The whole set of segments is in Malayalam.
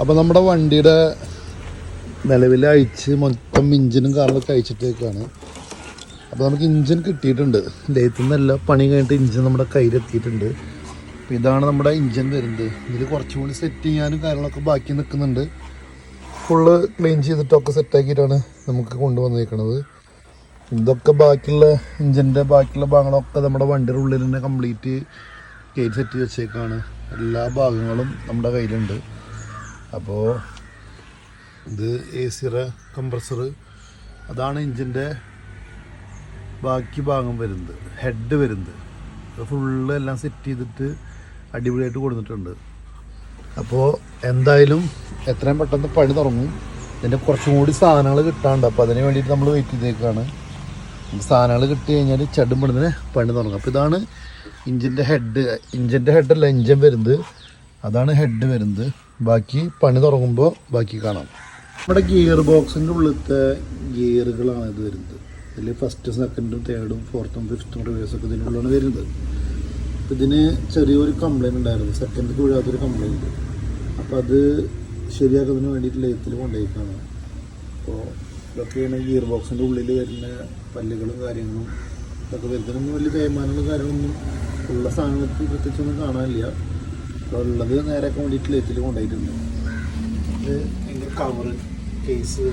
അപ്പോൾ നമ്മുടെ വണ്ടിയുടെ നിലവിൽ അഴിച്ച് മൊത്തം ഇഞ്ചിനും കാറിലൊക്കെ അഴിച്ചിട്ടേക്കാണ്. അപ്പോൾ നമുക്ക് ഇഞ്ചിൻ കിട്ടിയിട്ടുണ്ട്. ലേത്തിൽ നിന്നല്ല പണി കഴിഞ്ഞിട്ട് ഇഞ്ചിൻ നമ്മുടെ കയ്യിലെത്തിയിട്ടുണ്ട്. അപ്പോൾ ഇതാണ് നമ്മുടെ ഇഞ്ചിൻ വരുന്നത്. ഇതിൽ കുറച്ചും കൂടി സെറ്റ് ചെയ്യാനും കാര്യങ്ങളൊക്കെ ബാക്കി നിൽക്കുന്നുണ്ട്. ഫുള്ള് ക്ലീൻ ചെയ്തിട്ടൊക്കെ സെറ്റാക്കിയിട്ടാണ് നമുക്ക് കൊണ്ടുവന്നേക്കണത്. ഇതൊക്കെ ബാക്കിയുള്ള ഇഞ്ചിന്റെ ബാക്കിയുള്ള ഭാഗങ്ങളൊക്കെ നമ്മുടെ വണ്ടിയുടെ ഉള്ളിൽ തന്നെ കംപ്ലീറ്റ് കയറ്റി സെറ്റ് വെച്ചേക്കാണ്. എല്ലാ ഭാഗങ്ങളും നമ്മുടെ കയ്യിലുണ്ട്. അപ്പോൾ ഇത് എ സിയുടെ കംപ്രസർ അതാണ് എഞ്ചിന്റെ ബാക്കി ഭാഗം വരുന്നത് ഹെഡ് വരുന്നത്. ഫുള്ള് എല്ലാം സെറ്റ് ചെയ്തിട്ട് അടിപൊളിയായിട്ട് കൊടുത്തിട്ടുണ്ട്. അപ്പോൾ എന്തായാലും എത്രയും പെട്ടെന്ന് പണി തുടങ്ങും. ഇതിന്റെ കുറച്ചും കൂടി സാധനങ്ങൾ കിട്ടാണ്ട് അപ്പോൾ അതിന് വേണ്ടിയിട്ട് നമ്മൾ വെയിറ്റ് ചെയ്തേക്കാണ്. സാധനങ്ങൾ കിട്ടി കഴിഞ്ഞാൽ ചടും പണി തുടങ്ങും. അപ്പോൾ ഇതാണ് ഇഞ്ചിന്റെ ഹെഡ് ഇഞ്ചിന്റെ ഹെഡല്ല ഇഞ്ചൻ വരുന്നത്. അതാണ് ഹെഡ് വരുന്നത്. ബാക്കി പണി തുടങ്ങുമ്പോൾ ബാക്കി കാണാം. നമ്മുടെ ഗിയർ ബോക്സിന്റെ ഉള്ളിലത്തെ ഗിയറുകളാണ് ഇത് വരുന്നത്. ഇതിൽ ഫസ്റ്റ് സെക്കൻഡും തേർഡും ഫോർത്തും ഫിഫ്ത്തും റിവേഴ്സൊക്കെ ഇതിനുള്ളിലാണ് വരുന്നത്. അപ്പം ഇതിന് ചെറിയൊരു കംപ്ലൈന്റ് ഉണ്ടായിരുന്നു. സെക്കൻഡ് വീഴാത്തൊരു കംപ്ലൈന്റ് അപ്പോൾ അത് ശരിയാക്കുന്നതിന് വേണ്ടിയിട്ട് ലേത്തിൽ കൊണ്ടുപോയിക്കാണ്. അപ്പോൾ ഇതൊക്കെയാണ് ഗിയർ ബോക്സിന്റെ ഉള്ളിൽ വരുന്ന പല്ലുകളും കാര്യങ്ങളും ഇതൊക്കെ വരുന്നതിനൊന്നും വലിയ തേയ്മാനങ്ങളും കാര്യങ്ങളൊന്നും ഉള്ള സാധനത്തിൽ പ്രത്യേകിച്ചൊന്നും കാണാനില്ല. ഉള്ളത് നേരെ കൊണ്ടിട്ട് ലേത്തിൽ കൊണ്ടുപോയിട്ടുണ്ട്. ഇത് കവർ കവറ് കേസ്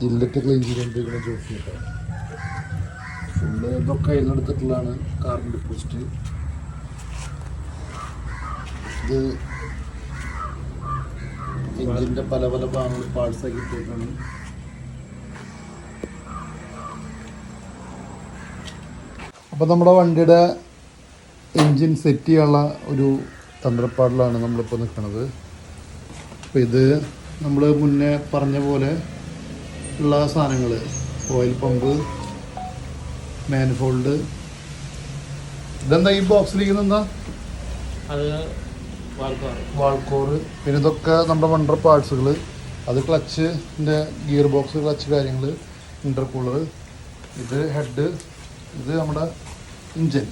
ജില്ലറ്റ് ക്ലീൻ ചെയ്തുകൊണ്ടിരിക്കുന്ന കേട്ടോ. ഫുള്ള് ഇതൊക്കെ കയ്യിലെടുത്തിട്ടുള്ളതാണ് കാർബൺ ഡിപ്പോസിറ്റ് ഇത് എഞ്ചിന്റെ പല പല ഭാഗങ്ങൾ പാർട്സ് ആക്കി ഇട്ടേക്കാണ് അപ്പോൾ നമ്മുടെ വണ്ടിയുടെ എൻജിൻ സെറ്റ് ചെയ്യാനുള്ള ഒരു തന്ത്രപ്പാടിലാണ് നമ്മളിപ്പോൾ നിൽക്കുന്നത് അപ്പോൾ ഇത് നമ്മൾ മുന്നേ പറഞ്ഞ പോലെ ഉള്ള സാധനങ്ങൾ ഓയിൽ പമ്പ് മാൻഫോൾഡ് ഇതെന്താ ഈ ബോക്സിലിരിക്കുന്ന എന്താ? അത് വാൾക്കോറ് പിന്നെ ഇതൊക്കെ നമ്മുടെ വണ്ടർ പാർട്സുകൾ അത് ക്ലച്ചിന്റെ ഗിയർ ബോക്സ് ക്ലച്ച് കാര്യങ്ങൾ ഇന്റർകൂളർ ഇത് ഹെഡ്. ഇത് നമ്മുടെ ഇഞ്ചൻ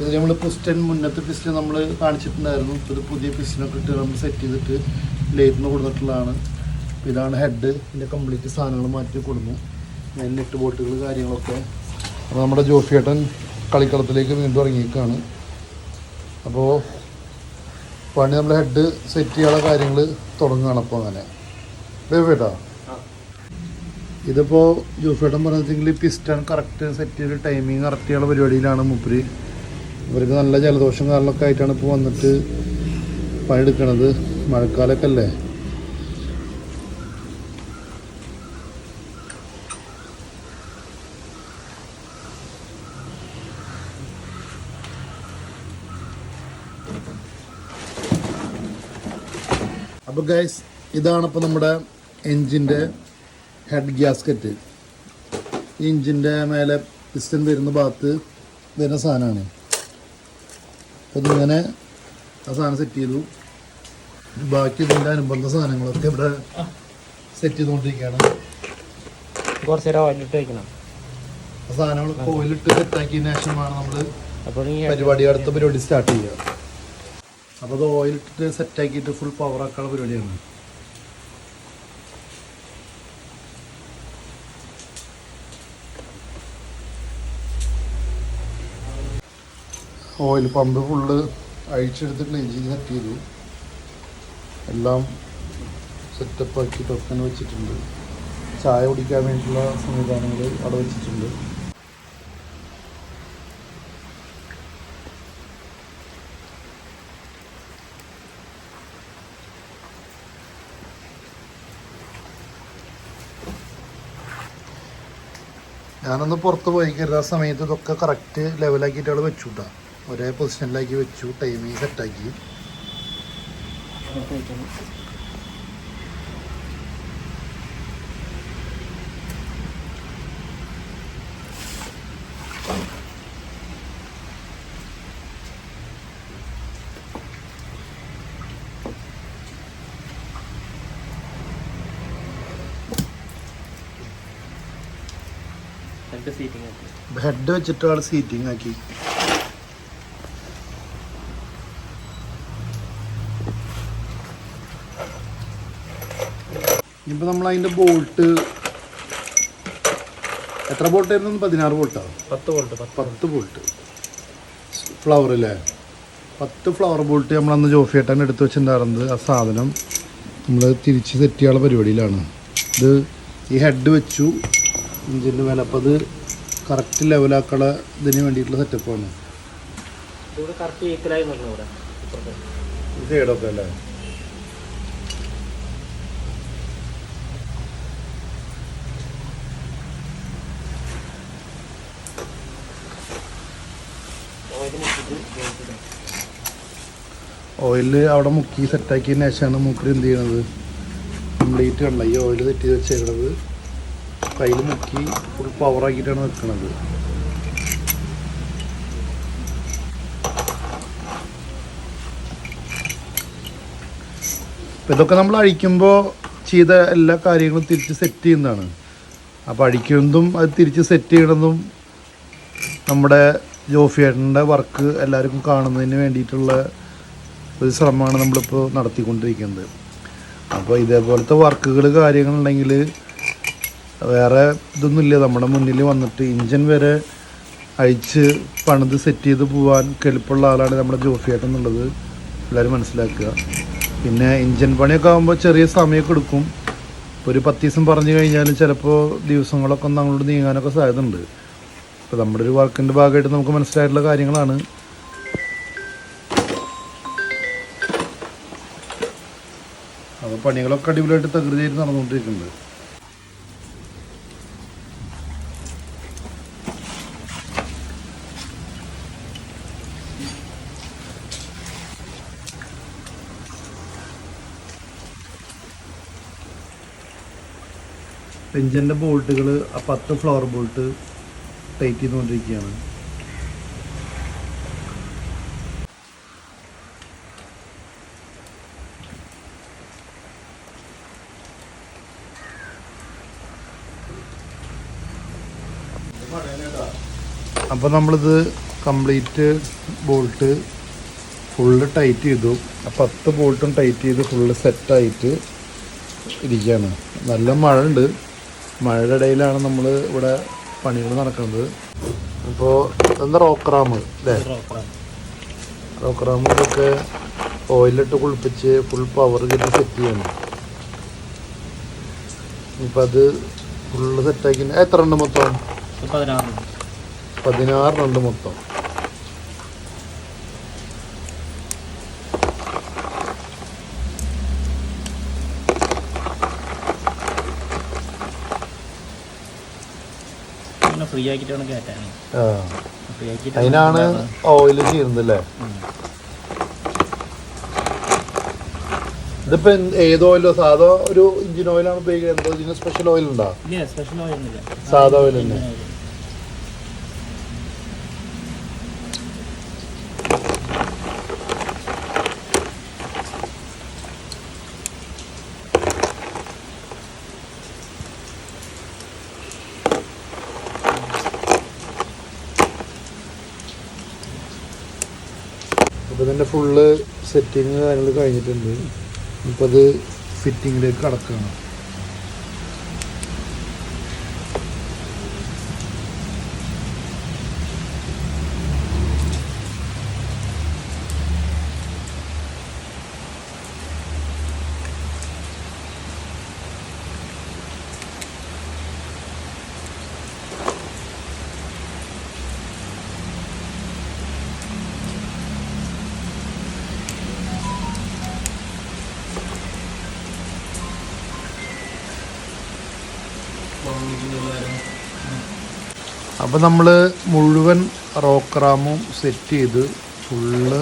ഇത് നമ്മൾ പിസ്റ്റൻ മുന്നത്തെ പിസ്റ്റൻ നമ്മൾ കാണിച്ചിട്ടുണ്ടായിരുന്നു. ഇത് പുതിയ പിസ്റ്റനൊക്കെ ഇട്ട് നമ്മൾ സെറ്റ് ചെയ്തിട്ട് ലേറ്റിന് കൊടുത്തിട്ടുള്ളതാണ്. ഇതാണ് ഹെഡ് ഇതിന്റെ കംപ്ലീറ്റ് സാധനങ്ങൾ മാറ്റി കൊടുന്നു. നെറ്റ് ബോട്ടുകൾ കാര്യങ്ങളൊക്കെ. അപ്പോൾ നമ്മുടെ ജോഫിയേട്ടൻ കളിക്കളത്തിലേക്ക് വീണ്ടും ഇറങ്ങിയേക്കാണ് അപ്പോൾ പണി നമ്മൾ ഹെഡ് സെറ്റ് ചെയ്യാനുള്ള കാര്യങ്ങൾ തുടങ്ങുകയാണ് അപ്പോൾ അങ്ങനെ. ബേബേട്ടാ ഇതിപ്പോൾ ജോഫിയേട്ടൻ പറഞ്ഞിട്ടുണ്ടെങ്കിൽ പിസ്റ്റൺ കറക്റ്റ് സെറ്റ് ചെയ്ത് ടൈമിങ് കറക്റ്റ് ചെയ്യാനുള്ള പരിപാടിയിലാണ് മൂപ്പര്. ഇവർക്ക് നല്ല ജലദോഷം കാരണമൊക്കെ ആയിട്ടാണ് ഇപ്പോൾ വന്നിട്ട് പണിയെടുക്കണത്. മഴക്കാലമൊക്കെ അല്ലേ അപ്പോൾ ഗൈസ് ഇതാണ് ഇപ്പോൾ നമ്മുടെ എൻജിന്റെ ഹെഡ് ഗ്യാസ്കറ്റ് ഈ എൻജിന്റെ മേലെ പിസ്റ്റൻ വരുന്ന ഭാഗത്ത് വരുന്ന സാധനമാണ്. അപ്പോൾ ഇതിങ്ങനെ ആ സാധനം സെറ്റ് ചെയ്തു. ബാക്കി ഇതിന്റെ അനുബന്ധ സാധനങ്ങളൊക്കെ ഇവിടെ സെറ്റ് ചെയ്തുകൊണ്ടിരിക്കുകയാണ്. കുറച്ച് നേരം ഓയിലിട്ട് വെക്കണം. ആ സാധനങ്ങൾ ഓയിലിട്ട് സെറ്റാക്കിയതിന് ശേഷമാണ് നമ്മൾ പരിപാടി അടുത്ത പരിപാടി സ്റ്റാർട്ട് ചെയ്യുക. അപ്പോൾ അത് ഓയിലിട്ടിട്ട് സെറ്റാക്കിയിട്ട് ഫുൾ പവർ ആക്കാനുള്ള പരിപാടിയാണ്. ഓയിൽ പമ്പ് ഫുള്ള് അഴിച്ചെടുത്ത് ക്ലീൻ സെറ്റ് ചെയ്തു. എല്ലാം സെറ്റപ്പ് ടൊക്കൻ വെച്ചിട്ടുണ്ട്. ചായ കുടിക്കാൻ വേണ്ടിയിട്ടുള്ള സംവിധാനങ്ങൾ അവിടെ വെച്ചിട്ടുണ്ട്. ഞാനൊന്ന് പുറത്ത് പോയി. കരുത് സമയത്ത് ഇതൊക്കെ കറക്റ്റ് ലെവലാക്കിയിട്ട് അവിടെ വെച്ചു കേട്ടോ ഒരേ പൊസിഷനിലാക്കി വെച്ചു ടൈമിങ് സെറ്റാക്കി ബെഡ് വെച്ചിട്ട് ആൾ സീറ്റിംഗ് ആക്കി. ഇനിയിപ്പോൾ നമ്മൾ അതിന്റെ ബോൾട്ട് എത്ര ബോൾട്ട് ആയിരുന്നു? പതിനാറ് ബോൾട്ടോ പത്ത് ബോൾട്ട് പത്ത് ബോൾട്ട് ഫ്ലവർ അല്ലേ പത്ത് ഫ്ലവർ ബോൾട്ട് നമ്മളന്ന് ജോഫിയേട്ടൻ എടുത്ത് വെച്ചിട്ടുണ്ടായിരുന്നത് ആ സാധനം. നമ്മൾ തിരിച്ച് സെറ്റ് ചെയ്യാനുള്ള പരിപാടിയിലാണ്. ഇത് ഈ ഹെഡ് വെച്ചു. ഇഞ്ചിന്റെ മേലെ. അപ്പോൾ അത് കറക്റ്റ് ലെവലാക്കാനുള്ള ഇതിന് വേണ്ടിയിട്ടുള്ള സെറ്റപ്പാണ് ഇത് സൈഡൊക്കെ അല്ലേ? ഓയിൽ അവിടെ മുക്കി സെറ്റാക്കിയതിന് ശേഷമാണ് മൂപ്പര് എന്ത് ചെയ്യണത്? കംപ്ലീറ്റ് കണ്ട? ഈ ഓയിൽ സെറ്റ് ചെയ്ത് വെച്ചേക്കണത്. കയ്യിൽ മുക്കി ഫുൾ പവറാക്കിയിട്ടാണ് വെക്കണത്. അപ്പം ഇതൊക്കെ നമ്മൾ അഴിക്കുമ്പോൾ ചെയ്ത എല്ലാ കാര്യങ്ങളും തിരിച്ച് സെറ്റ് ചെയ്യുന്നതാണ്. അപ്പോൾ അഴിക്കുന്നതും അത് തിരിച്ച് സെറ്റ് ചെയ്യണതും നമ്മുടെ ജോഫിയേട്ടന്റെ വർക്ക് എല്ലാവർക്കും കാണുന്നതിന് വേണ്ടിയിട്ടുള്ള ഒരു ശ്രമമാണ് നമ്മളിപ്പോൾ നടത്തിക്കൊണ്ടിരിക്കുന്നത്. അപ്പോൾ ഇതേപോലത്തെ വർക്കുകൾ കാര്യങ്ങളുണ്ടെങ്കിൽ വേറെ ഇതൊന്നുമില്ല. നമ്മുടെ മുന്നിൽ വന്നിട്ട് ഇഞ്ചൻ വരെ അഴിച്ച് പണിത് സെറ്റ് ചെയ്ത് പോകാൻ കെൽപ്പുള്ള ആളാണ് നമ്മുടെ ജോഫിയേട്ടൻ എന്നുള്ളത്. എല്ലാവരും മനസ്സിലാക്കുക. പിന്നെ ഇഞ്ചൻ പണിയൊക്കെ ആകുമ്പോൾ ചെറിയ സമയമൊക്കെ എടുക്കും. ഇപ്പോൾ ഒരു പത്ത് ദിവസം പറഞ്ഞു കഴിഞ്ഞാൽ ചിലപ്പോൾ ദിവസങ്ങളൊക്കെ ഒന്ന് അങ്ങോട്ട് നീങ്ങാനൊക്കെ സാധ്യതയുണ്ട്. ഇപ്പോൾ നമ്മുടെ ഒരു വർക്കിന്റെ ഭാഗമായിട്ട് നമുക്ക് മനസ്സിലായിട്ടുള്ള കാര്യങ്ങളാണ്. അപ്പോൾ പണികളൊക്കെ അടിപൊളിയായിട്ട് തകൃതിയായിട്ട് നടന്നുകൊണ്ടിരിക്കുന്നുണ്ട്. പെഞ്ചിന്റെ ബോൾട്ടുകൾ ആ പത്ത് ഫ്ലവർ ബോൾട്ട് ടൈറ്റ് ചെയ്തുകൊണ്ടിരിക്കുകയാണ്. അപ്പോൾ നമ്മളിത് കംപ്ലീറ്റ് ബോൾട്ട് ഫുള്ള് ടൈറ്റ് ചെയ്തു. ആ പത്ത് ബോൾട്ടും ടൈറ്റ് ചെയ്ത് ഫുള്ള് സെറ്റായിട്ട് ഇരിക്കുകയാണ്. നല്ല മഴ ഉണ്ട് മഴയുടെ ഇടയിലാണ് നമ്മൾ ഇവിടെ പണികൾ നടക്കുന്നത്. അപ്പോൾ എന്താ റോക്രാമ് അല്ലേ ഇത് റോക്കറാണ്. റോക്രാം ഇതൊക്കെ ഓയിലിട്ട് കുളിപ്പിച്ച് ഫുൾ പവർ കിട്ടി സെറ്റ് ചെയ്യണം. ഇപ്പം അത് ഫുള്ള് സെറ്റാക്കി എത്ര ഉണ്ട് മൊത്തം? പതിനാറ്. പതിനാറിനുണ്ട് മൊത്തം. ഫ്രീ ആക്കിയിട്ടാണ് കയറ്റാൻ അതിനാണ് ഓയിൽ ചെയ്യുന്നത് അല്ലേ. ഇതിപ്പോ ഏത് ഓയിലോ സാധാ ഒരു ഇഞ്ചിൻ ഓയിലാണ് ഉപയോഗിക്കുന്നത്. എന്തോ ഇതിന് സ്പെഷ്യൽ ഓയിൽ ഉണ്ടോ? സ്പെഷ്യൽ ഓയിൽ സാധാ ഓയിൽ തന്നെ അപ്പോൾ ഇതിന്റെ ഫുള്ള് സെറ്റിങ് കാര്യങ്ങൾ കഴിഞ്ഞിട്ടുണ്ട്. ഇപ്പോൾ അത് ഫിറ്റിങ്ങിലേക്ക് കടക്കുകയാണ് അപ്പോൾ നമ്മൾ മുഴുവൻ റോക്രാമും സെറ്റ് ചെയ്ത് ഫുള്ള്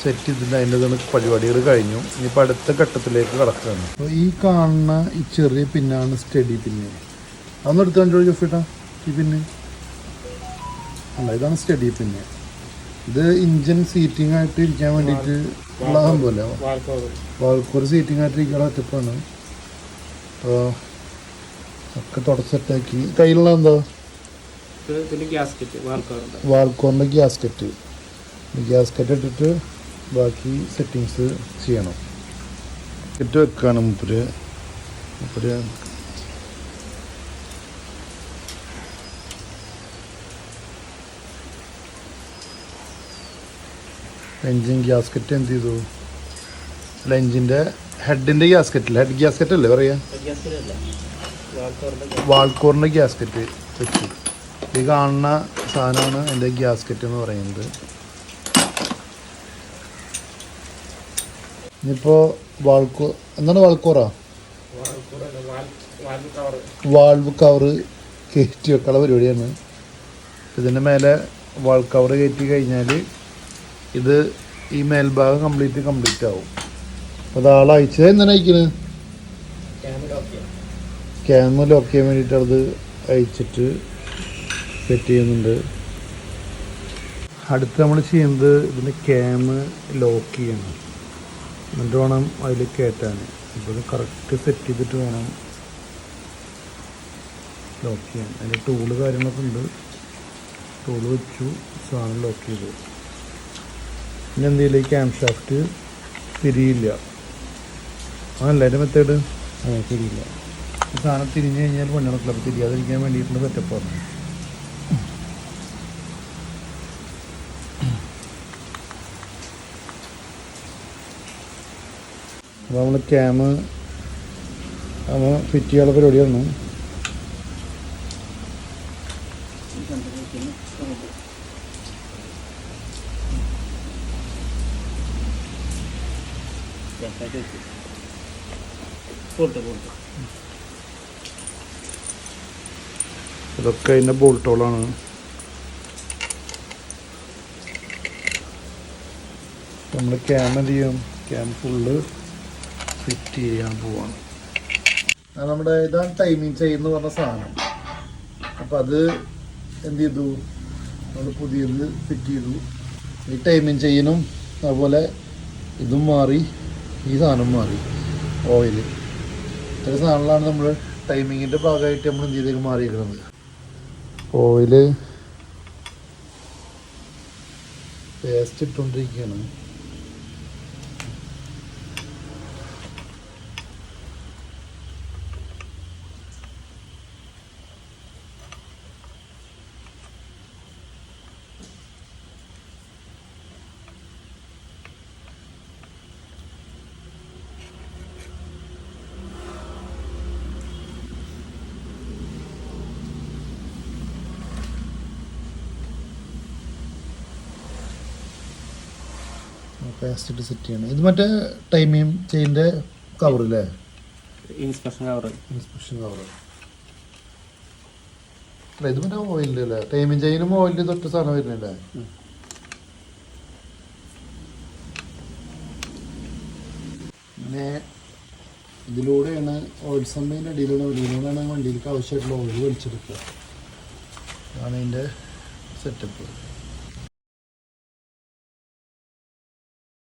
സെറ്റ് ചെയ്തിട്ട് അതിന്റെ തന്നെ പരിപാടികൾ കഴിഞ്ഞു. ഇനിയിപ്പോൾ അടുത്ത ഘട്ടത്തിലേക്ക് കടക്കുകയാണ്. അപ്പോൾ ഈ കാണുന്ന ഈ ചെറിയ പിന്നാണ് സ്റ്റഡി പിന്ന്. അതൊന്നും എടുത്ത് കണ്ടോ ജോഫിട്ടാ ഈ പിന്ന്. അല്ല ഇതാണ് സ്റ്റഡി പിന്ന്. ഇത് ഇഞ്ചിൻ സീറ്റിംഗ് ആയിട്ട് ഇരിക്കാൻ വേണ്ടിയിട്ട് ഉള്ള സംഭവമല്ലേ വാൾക്കോർ വാൾക്കൂർ സീറ്റിംഗ് ആയിട്ട് ഇരിക്കാൻ ഒറ്റപ്പാണ് അപ്പോൾ ഒക്കെ തുടച്ചിട്ടേക്ക്. കയ്യിലുള്ള എന്താ? വാൾക്കോറിന്റെ ഗ്യാസ്കറ്റ് ഗ്യാസ്കറ്റ് ഇട്ടിട്ട് ബാക്കി സെറ്റിങ്സ് ചെയ്യണം. ഇട്ട് വെക്കാണ് മുപ്പര്. മുപ്പര് എൻജിൻ ഗ്യാസ്കറ്റ് എന്ത് ചെയ്തു? അല്ല എൻജിന്റെ ഹെഡിന്റെ ഗ്യാസ്കറ്റില്ല ഹെഡ് ഗ്യാസ്കറ്റ് അല്ലേ പറയാ? വാൾക്കോറിന്റെ ഗ്യാസ്കറ്റ് വെച്ചു. ഈ കാണുന്ന സാധനമാണ് എന്റെ ഗ്യാസ്കറ്റ് എന്ന് പറയുന്നത്. ഇനിയിപ്പോൾ വാൾക്കോ എന്താണ് വാൾക്കോറാ വാൾവ് കവറ് കയറ്റി വെക്കാനുള്ള പരിപാടിയാണ്. ഇതിന്റെ മേലെ വാൾ കവർ കയറ്റി കഴിഞ്ഞാൽ ഇത് ഈ മേൽഭാഗം കംപ്ലീറ്റ് കംപ്ലീറ്റ് ആവും. അപ്പോൾ അത് ആളയച്ചത് എന്താണ് അയക്കുന്നത് ക്യാമ ലോക്ക് ചെയ്യാൻ വേണ്ടിയിട്ട് അയച്ചിട്ട് സെറ്റ് ചെയ്യുന്നുണ്ട്. അടുത്ത് നമ്മൾ ചെയ്യുന്നത് ഇതിന്റെ ക്യാമ് ലോക്ക് ചെയ്യണം. എന്നിട്ട് വേണം അതിൽ കയറ്റാൻ. അപ്പോൾ ഇത് കറക്റ്റ് സെറ്റ് ചെയ്തിട്ട് വേണം ലോക്ക് ചെയ്യാൻ. അതിന്റെ ടൂൾ കാര്യങ്ങളൊക്കെ ഉണ്ട്. ടൂൾ വെച്ചു സാധനം ലോക്ക് ചെയ്തു. പിന്നെ എന്ത് ചെയ്യില്ല ഈ ക്യാം ഷാഫ്റ്റ് തിരിയില്ല. അതല്ല അതിന്റെ മെത്തേഡ് ആ തിരിയില്ല. സാധനം തിരിഞ്ഞു കഴിഞ്ഞാൽ പണി ക്ലബ് തിരിയാതിരിക്കാൻ വേണ്ടിയിട്ടുള്ള സെറ്റപ്പാണ് അപ്പോൾ നമ്മൾ ക്യാമ് നമ്മൾ ഫിറ്റ് ചെയ്യാനുള്ള പരിപാടിയാണ് പോട്ട് പോട്ട്. ഇതൊക്കെ അതിന്റെ ബോൾട്ടുകളാണ് നമ്മൾ ക്യാം എന്ത് ചെയ്യും? ക്യാം ഫുള്ള് ഫിറ്റ് ചെയ്യാൻ പോവാണ്. നമ്മുടെ ഇതാണ് ടൈമിങ് ചെയ്യുന്ന പറഞ്ഞ സാധനം. അപ്പം അത് എന്ത് ചെയ്തു? നമ്മൾ പുതിയത് ഫിറ്റ് ചെയ്തു. ഈ ടൈമിങ് ചെയ്യനും അതുപോലെ ഇതും മാറി. ഈ സാധനം മാറി. ഓയിൽ ഇത്ര സാധനങ്ങളാണ് നമ്മൾ ടൈമിങ്ങിന്റെ ഭാഗമായിട്ട് നമ്മൾ എന്ത് ചെയ്തേക്ക് മാറിയിരിക്കുന്നത് ഓയിൽ പേസ്റ്റ് ഇട്ടുകൊണ്ടിരിക്കുകയാണ്. പേസ്റ്റ് ഇട്ട് സെറ്റ് ചെയ്യണം. ഇത് മറ്റേ ടൈമിങ് ചെയിന്റെ കവർ കവറില്ലേ ഇൻസ്പെക്ഷൻ കവർ ഇൻസ്പെക്ഷൻ കവർ അല്ല ഇത് മറ്റേ ഓയിലിന്റെ അല്ലേ? ടൈമിങ് ചെയിനും ഓയിലിന്റെ തൊട്ട് സാധനം വരുന്നില്ലേ? പിന്നെ ഇതിലൂടെയാണ് ഓയിൽ സമ്മേന്റെ അടിയിലൂടെ ഇതിലൂടെയാണ് വണ്ടിയിലേക്ക് ആവശ്യമായിട്ടുള്ള ഓയിൽ വലിച്ചെടുക്കുക. അതാണ് അതിന്റെ സെറ്റപ്പ്